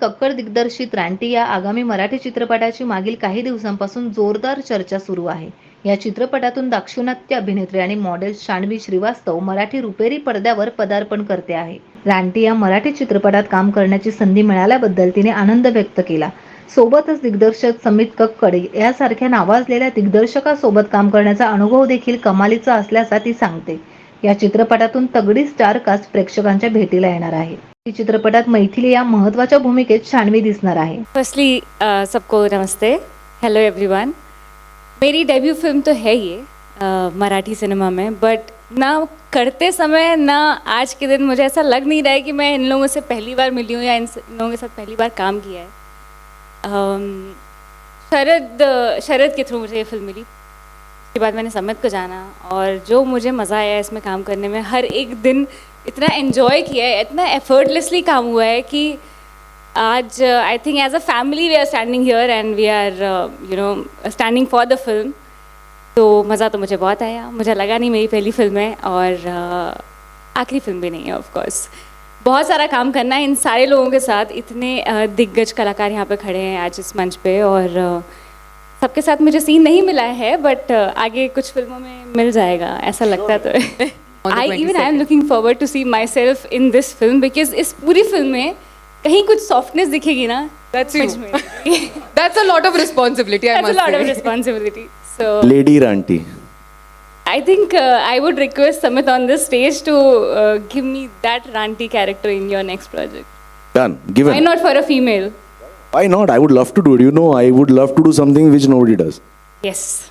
कक्कड दिग्दर्शित रानटी या आगामी मराठी चित्रपटाची मागील काही दिवसांपासून जोरदार चर्चा सुरू आहे. या चित्रपटातून दाक्षिणात्य अभिनेत्री आणि मॉडेल शान्वी श्रीवास्तव मराठी रुपेरी पडद्यावर पदार्पण करते आहे. रानटी या मराठी चित्रपटात काम करण्याची संधी मिळाल्याबद्दल तिने आनंद व्यक्त केला. सोबतच दिग्दर्शक समित कक्कड यासारख्या नावाजलेल्या दिग्दर्शकासोबत काम करण्याचा अनुभव देखील कमालीचा असल्याचा ती सांगते. या चित्रपटातून तगडी स्टार कास्ट प्रेक्षकांच्या भेटीला येणार आहे. चित्रपटात मैथिली या महत्वाच्या भूमिकेत शान्वी दिसणार आहे. फर्स्टली सबको नमस्ते. हेलो एवरीवन मेरी डेब्यू फ़िल्म तो है ये अ, मराठी सिनेमा में बट ना करते समय ना आज के दिन मुझे ऐसा लग नहीं रहा है कि मैं इन लोगों से पहली बार मिली हूँ या इन लोगों के साथ पहली बार काम किया है। अम, शरद शरद के थ्रू मुझे ये फ़िल्म मिली। उसके बाद मैंने समित को जाना और जो मुझे मज़ा आया इसमें काम करने में हर एक दिन इतना एन्जॉय किया है इतना एफर्टलेसली काम हुआ है कि आज I think as a family we are standing here and we are you know standing for the film तो मज़ा तो मुझे बहुत आया मुझे लगा नहीं मेरी पहली फ़िल्म है और uh, आखिरी फ़िल्म भी नहीं है ऑफकोर्स बहुत सारा काम करना है इन सारे लोगों के साथ। इतने uh, दिग्गज कलाकार यहाँ पे खड़े हैं आज इस मंच पे और uh, सबके साथ मुझे सीन नहीं मिला है बट आगे कुछ फ़िल्मों में मिल जाएगा ऐसा लगता है तो। On the I even I am 22nd. Looking forward to see myself in this film because इस पूरी फ़िल्म में कहीं कुछ सॉफ्टनेस दिखेगी ना That's you. That's a lot of responsibility, I That's a must lot of responsibility. So Lady Ranti. I think uh, I would request Samit on this stage to uh, give me that ranty character in your next project. Done. Given. Why not for a female? Why not? I would love to do it. You know, I would love to do something which nobody does. Yes.